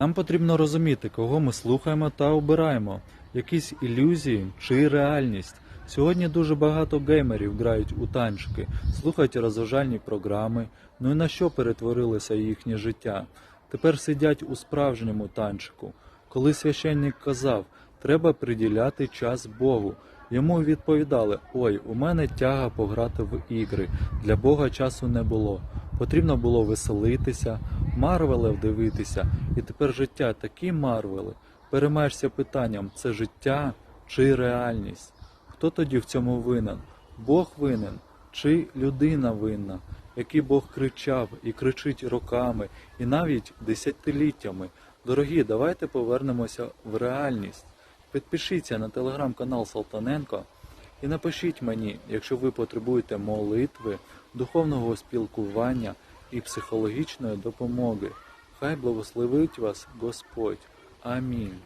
Нам потрібно розуміти, кого ми слухаємо та обираємо, якісь ілюзії чи реальність. Сьогодні дуже багато геймерів грають у танчики, слухають розважальні програми, ну і на що перетворилося їхнє життя. Тепер сидять у справжньому танчику. Коли священник казав, треба приділяти час Богу. Йому відповідали: Ой, у мене тяга пограти в ігри. Для Бога часу не було. Потрібно було веселитися, марвелів дивитися, і тепер життя такі марвели. Переймаєшся питанням: це життя чи реальність? Хто тоді в цьому винен? Бог винен чи людина винна? Який Бог кричав і кричить роками, і навіть десятиліттями. Дорогі, давайте повернемося в реальність. Підпишіться на телеграм-канал Салтаненко і напишіть мені, якщо ви потребуєте молитви, духовного спілкування і психологічної допомоги. Хай благословить вас Господь. Амінь.